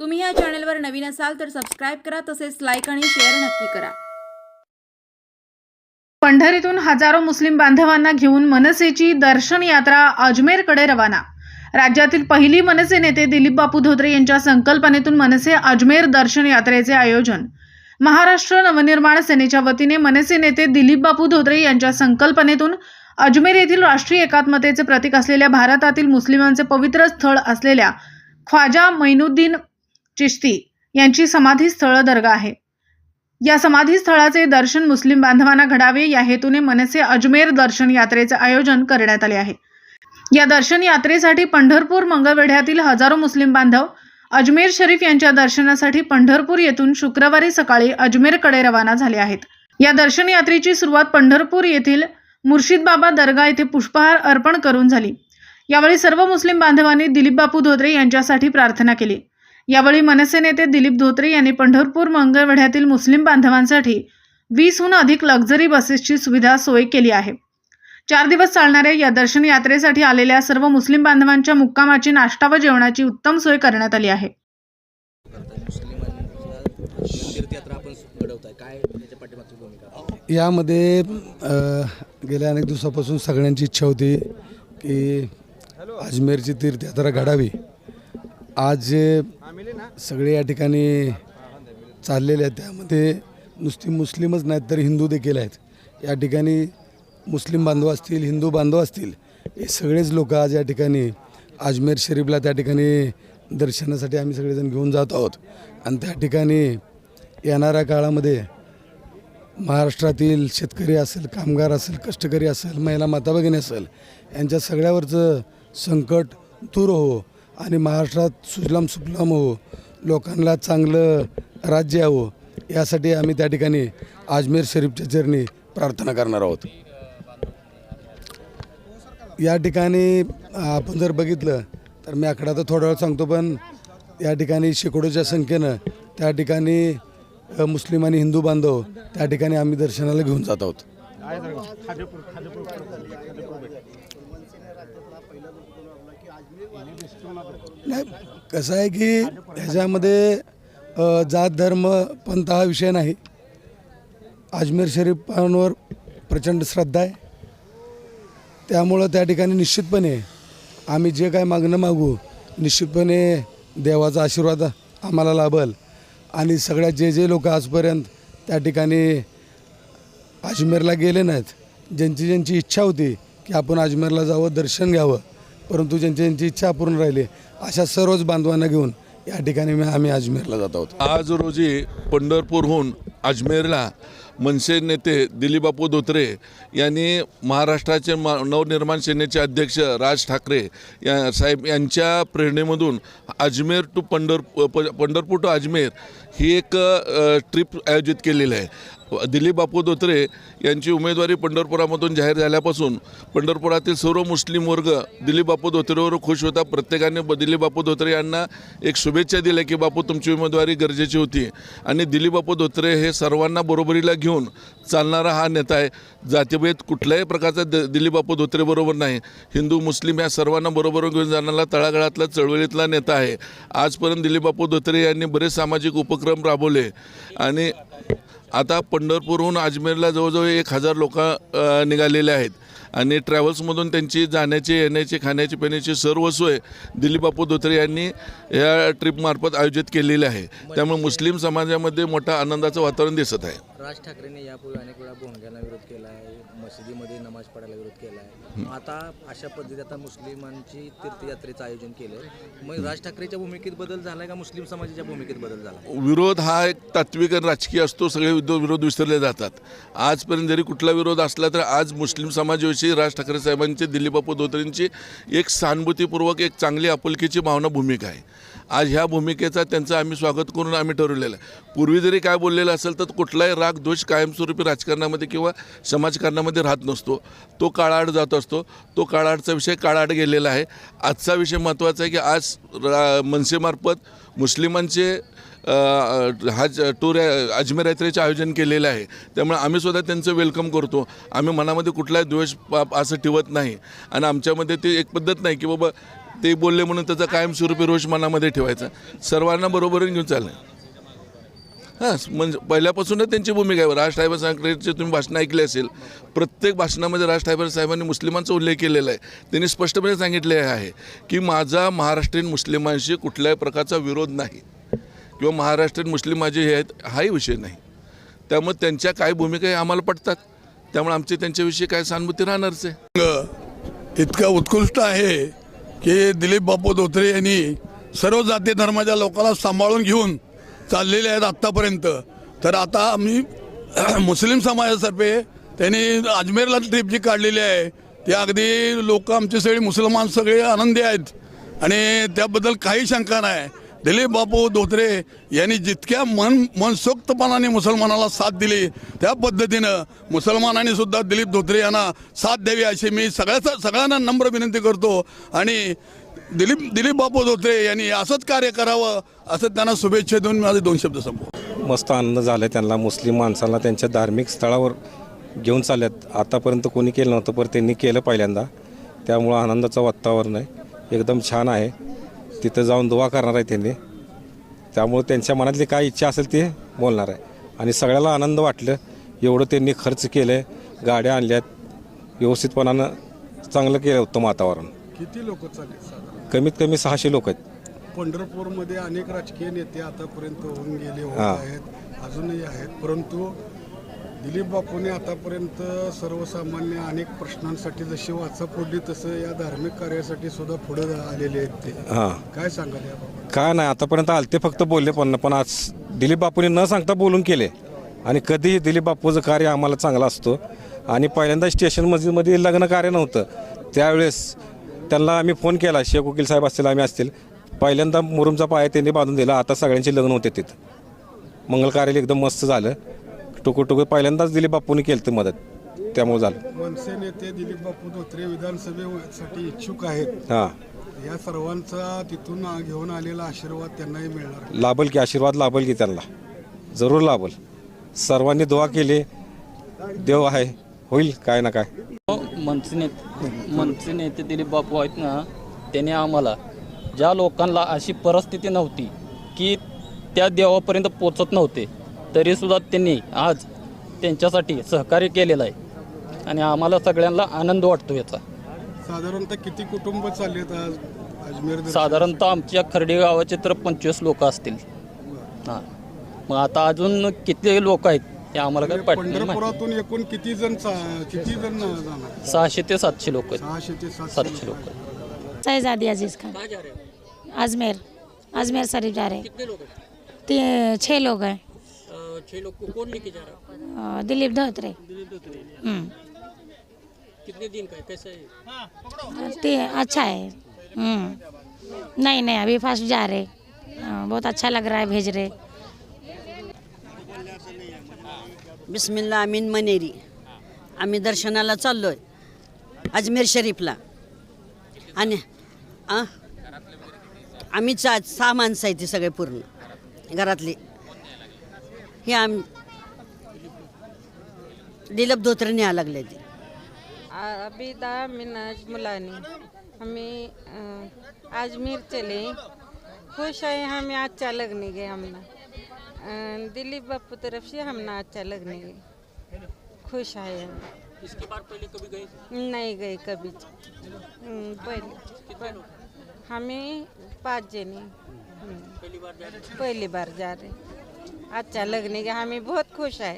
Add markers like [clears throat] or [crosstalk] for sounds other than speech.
तुम्ही या चॅनलवर नवीन असाल तर सबस्क्राईब करा तसेच लाईक आणि शेअर नक्की करा. पंढरीतून हजारो मुस्लिम बांधवांना घेऊन मनसेची दर्शन यात्रा अजमेरकडे रवाना. राज्यातील पहिली मनसे नेते दिलीप बापू धोत्रे यांच्या संकल्पनेतून मनसे अजमेर दर्शन यात्रेचे आयोजन. महाराष्ट्र नवनिर्माण सेनेच्या वतीने मनसे नेते दिलीप बापू धोत्रे यांच्या संकल्पनेतून अजमेर येथील राष्ट्रीय एकात्मतेचे प्रतीक असलेल्या भारतातील मुस्लिमांचे पवित्र स्थळ असलेल्या ख्वाजा मैनुद्दीन चिश्ती यांची समाधीस्थळ दर्गा आहे. या समाधीस्थळाचे दर्शन मुस्लिम बांधवांना घडावे या हेतूने मनसे अजमेर दर्शन यात्रेचे आयोजन करण्यात आले आहे. या दर्शन यात्रेसाठी पंढरपूर मंगळवेढ्यातील हजारो मुस्लिम बांधव अजमेर शरीफ यांच्या दर्शनासाठी पंढरपूर येथून शुक्रवारी सकाळी अजमेरकडे रवाना झाले आहेत. या दर्शन यात्रेची सुरुवात पंढरपूर येथील मुर्शिद बाबा दर्गा येथे पुष्पहार अर्पण करून झाली. यावेळी सर्व मुस्लिम बांधवांनी दिलीप बापू धोत्रे यांच्यासाठी प्रार्थना केली. यावेळी मनसे नेते दिलीप धोत्रे यांनी पंढरपूर मंगळवेढ्यातील मुस्लिम बांधवांसाठी वीसहून अधिक लक्झरी बसेसची सुविधा सोय केली आहे. चार दिवस चालणाऱ्या या दर्शन यात्रेसाठी आलेल्या सर्व मुस्लिम बांधवांच्या मुक्कामाची नाश्ता व जेवणाची उत्तम सोय करण्यात आली आहे. यामध्ये गेल्या अनेक दिवसापासून सगळ्यांची इच्छा होती की अजमेरची तीर्थयात्रा घडावी. आज जे सगळे या ठिकाणी चाललेले आहेत. त्यामध्ये नुसती मुस्लिमच नाहीत तर हिंदू देखील आहेत. या ठिकाणी मुस्लिम बांधव असतील हिंदू बांधव असतील हे सगळेच लोक आज या ठिकाणी अजमेर शरीफला त्या ठिकाणी दर्शनासाठी आम्ही सगळेजण घेऊन जात आहोत. आणि त्या ठिकाणी येणाऱ्या काळामध्ये महाराष्ट्रातील शेतकरी असेल कामगार असेल कष्टकरी असेल महिला माता भगिनी असेल यांच्या सगळ्यावरचं संकट दूर हो. आणि महाराष्ट्रात सुजलाम सुफलाम हो लोकांना चांगलं राज्य यावं यासाठी आम्ही त्या ठिकाणी अजमेर शरीफच्या चरणी प्रार्थना करणार आहोत. या ठिकाणी आपण जर बघितलं तर मी आकडा तर थोडा वेळ सांगतो पण या ठिकाणी शेकडोच्या संख्येनं त्या ठिकाणी मुस्लिम आणि हिंदू बांधव त्या ठिकाणी आम्ही दर्शनाला घेऊन जात आहोत. नाही कसं आहे की ह्याच्यामध्ये जात धर्म पंथ हा विषय नाही. अजमेर शरीफांवर प्रचंड श्रद्धा आहे. त्यामुळं त्या ठिकाणी निश्चितपणे आम्ही जे काय मागणं मागू निश्चितपणे देवाचा आशीर्वाद आम्हाला लाभल. आणि सगळ्या जे जे लोक आजपर्यंत त्या ठिकाणी अजमेरला गेले नाहीत ज्यांची ज्यांची इच्छा होती की आपण अजमेरला जावं दर्शन घ्यावं परंतु ज्यांची ज्यांची इच्छा पूर्ण राहिली अशा सर्वच बांधवांना घेऊन या ठिकाणी आम्ही अजमेरला जात आहोत. आज रोजी पंढरपूरहून अजमेरला मनसे नेते दिलीपबापू धोत्रे यांनी महाराष्ट्राचे मा नवनिर्माण सेनेचे अध्यक्ष राज ठाकरे या साहेब यांच्या प्रेरणेमधून अजमेर टू पंढर प- पंढरपूर टू अजमेर ही एक ट्रिप आयोजित केलेली आहे. दिलीप बापू धोत्रे यांची उमेदवारी पंढरपुरामधून जाहीर झाल्यापासून पंढरपुरातील सर्व मुस्लिम वर्ग दिलीप बापू धोत्रेवर खुश होता. प्रत्येकाने ब- दिलीप बापू धोत्रे यांना एक शुभेच्छा दिल्या की बापू तुमची उमेदवारी गरजेची होती. आणि दिलीप बापू धोत्रे हे सर्वांना बरोबरीला घेऊन चालणारा हा नेता आहे. जातीभेद कुठल्याही प्रकारचा द दिलीप बापू धोत्रेबरोबर नाही. हिंदू मुस्लिम या सर्वांना बरोबर घेऊन जाणारा तळागाळातला चळवळीतला नेता आहे. आजपर्यंत दिलीप बापू धोत्रे यांनी बरेच सामाजिक उपक्रम राबवले आणि आता पंढरपूरहून अजमेरला जवळजवळ एक हजार लोक निघालेले आहेत. आणि ट्रॅव्हल्समधून त्यांची जाण्याची येण्याची खाण्याची पिण्याची सर्व सोय दिलीप बापू धोत्रे यांनी या ट्रिपमार्फत आयोजित केलेली आहे. त्यामुळे मुस्लिम समाजामध्ये मोठा आनंदाचं वातावरण दिसत आहे. राज ठाकरेंनी यापूर्वी अनेक वेळा भोंग्यांना विरोध केला आहे मशिदीमध्ये नमाज पडायला विरोध केला आहे. आता अशा पद्धतीत आता मुस्लिमांची तीर्थयात्रेचं आयोजन केलं आहे मग राज ठाकरेच्या भूमिकेत बदल झाला का? मुस्लिम समाजाच्या भूमिकेत बदल झाला? विरोध हा एक तात्विक आणि राजकीय असतो. सगळे विरोध विसरले जातात. आजपर्यंत जरी कुठला विरोध असला तर आज मुस्लिम समाजाविषयी राज ठाकरे साहेबांची दिलीप बापू धोत्रेंची एक सहानुभूतीपूर्वक एक चांगली आपुलकीची भावना भूमिका आहे. आज ह्या भूमिकेचा त्यांचं आम्ही स्वागत करून आम्ही ठरवलेलं आहे. पूर्वी जरी काय बोललेलं असेल तर कुठलाही राग द्वेष कायमस्वरूपी राजकारणामध्ये किंवा समाजकारणामध्ये राहत नसतो. तो काळाआड जात असतो. तो काळाआडचा विषय काळाआड गेलेला आहे. आजचा विषय महत्त्वाचा आहे की आज रा मनसेमार्फत मुस्लिमांचे हा टूर अजमेर यात्रेचे आयोजन केलेलं आहे. त्यामुळे आम्ही सुद्धा त्यांचं वेलकम करतो. आम्ही मनामध्ये कुठलाही द्वेष पाप असं ठेवत नाही. आणि आमच्यामध्ये ते एक पद्धत नाही की बाबा ते बोलले म्हणून त्याचा कायमस्वरूपी रोष मनामध्ये ठेवायचा. सर्वांना बरोबर घेऊन चालणे. हां म्हणजे पहिल्यापासूनच त्यांची भूमिका आहे. राज ठाकरे साहेबांचे तुम्ही भाषणं ऐकली असेल. प्रत्येक भाषणामध्ये राज ठाकरे साहेबांनी मुस्लिमांचा उल्लेख केलेला आहे. त्यांनी स्पष्टपणे सांगितले आहे की माझा महाराष्ट्रीयन मुस्लिमांशी कुठल्याही प्रकारचा विरोध नाही. किंवा महाराष्ट्रीयन मुस्लिम माझे हे आहेत हाही विषय नाही. त्यामुळे त्यांच्या काय भूमिका आहे आम्हाला पटतात. त्यामुळे आमची त्यांच्याविषयी काय सहानुभूती राहणारच आहे. इतका उत्कृष्ट आहे की दिलीप बापू धोत्रे यांनी सर्व जाती धर्माच्या लोकांना सांभाळून घेऊन चाललेले आहेत आत्तापर्यंत. तर आता आम्ही [clears throat] मुस्लिम समाजातर्फे त्यांनी अजमेरला ट्रिप जी काढलेली आहे ती अगदी लोक आमचे सगळे मुसलमान सगळे आनंदी आहेत. आणि त्याबद्दल काही शंका नाही. दिलीप बापू धोत्रे यांनी जितक्या मन मनसोक्तपणाने मुसलमानाला साथ दिली त्या पद्धतीनं मुसलमानांनी सुद्धा दिलीप धोत्रे यांना साथ द्यावी अशी मी सगळ्याचा सगळ्यांना नम्र विनंती करतो. आणि दिलीप दिलीप बापू धोत्रे यांनी असंच कार्य करावं असं त्यांना शुभेच्छा देऊन माझे दोन शब्द संपव मस्त आनंद झाला त्यांना मुस्लिम माणसांना त्यांच्या धार्मिक स्थळावर घेऊन चालल्यात. आतापर्यंत कोणी केलं नव्हतं पण त्यांनी केलं पहिल्यांदा. त्यामुळं आनंदाचं वातावरण आहे. एकदम छान आहे. तिथं जाऊन दुवा करणार आहे त्यांनी. त्यामुळं त्यांच्या मनातली काय इच्छा असेल ते बोलणार आहे. आणि सगळ्याला आनंद वाटलं. एवढं त्यांनी खर्च केलं आहे गाड्या आणल्यात. व्यवस्थितपणानं चांगलं केलं उत्तम वातावरण. किती लोक कमीत कमी सहाशे लोक आहेत. पंढरपूरमध्ये अनेक राजकीय नेते आतापर्यंत होऊन गेले होत हा. आहेत अजूनही आहेत. परंतु दिलीप बापूने आतापर्यंत सर्वसामान्य अनेक प्रश्नांसाठी जशी वाचा फोडली तसं या धार्मिक कार्यासाठी सुद्धा पुढे आलेले आहेत ते. हां. काय सांगाल याबाबत? काय नाही आतापर्यंत आलते फक्त बोलले पण पण आज दिलीप बापूने न सांगता बोलून केले. आणि कधीही दिलीप बापूचं कार्य आम्हाला चांगलं असतो. आणि पहिल्यांदा स्टेशन मस्जिदमध्ये लग्न कार्य नव्हतं. त्यावेळेस त्यांना आम्ही फोन केला शेख वकील साहेब असतील आम्ही असतील. पहिल्यांदा मुरुमचा पाया त्यांनी बांधून दिला आता सगळ्यांचे लग्न होते तिथं. मंगल कार्य एकदम मस्त झालं. टुकू टुकू पहिल्यांदाच दिलीप बापूने केलं मदत. त्यामुळे झालं. मनसे नेते दिलीप बापू धोत्रे विधानसभेसाठी इच्छुक आहेत. हां. या सर्वांचा तिथून घेऊन आलेला आशीर्वाद त्यांनाही मिळणार. लाभल की आशीर्वाद लाभल की त्यांना. जरूर लाभल. सर्वांनी दुवा केली. देव आहे. होईल काय ना काय. मनसे नेते मनसे नेते दिलीप बापू आहेत ना त्याने आम्हाला ज्या लोकांना अशी परिस्थिती नव्हती की त्या देवापर्यंत पोचत नव्हते तरीसुद्धा त्यांनी आज त्यांच्यासाठी सहकार्य केलेलं आहे. आणि आम्हाला सगळ्यांना आनंद वाटतो याचा. साधारणतः किती कुटुंब चाललेत आज अजमेर दर्शन? साधारणतः आमच्या खर्डी गावाचे तर पंचवीस लोक असतील. हां. मग आता अजून किती लोक आहेत ते आम्हाला काय पटलं नाही. पंढरपुरातून एकूण किती जण चा- किती जण जाणार? सहाशे ते सातशे लोक आहेत. सहाशे ते सातशे सातशे लोक आहेत. शहजादी अजीज खान. अजमेर. अजमेर शरीफ जा रहे. ते छः लोग हैं छह लोग को कौन लेके जा रहा? अ, दिलीप धोत्रे. हम्म, कितने दिन का है? कैसा है? ते अच्छा है. हम्म, नहीं नहीं अभी फर्स्ट जा रहे. बहुत अच्छा लग रहा है भेज रहे. बिस्मिल्ला अमीन मनेरी. आम्ही दर्शनाला चाललो आहे अजमेर शरीफला. आणि आ? आम्ही चा सहा माणसं आहे ती सगळे पूर्ण. घरातली. हे आम दिलीप धोत्रे न्याय लागले ते अबीदा मिनाज मुलानी। हमें अ, अजमेर चले। खुश है हमें अच्छा लगने गए हमने। अ, दिलीप बापू तरफ़ से हमने अच्छा लगने गए खुश है हम। इसके बाद पहले कभी गए? नहीं गए कभी। हम्म, पहले। हमें पाँच जने। हम्म, पहली बार जा रहे पहली बार जा रहे अच्छा लगने के हमें बहुत खुश है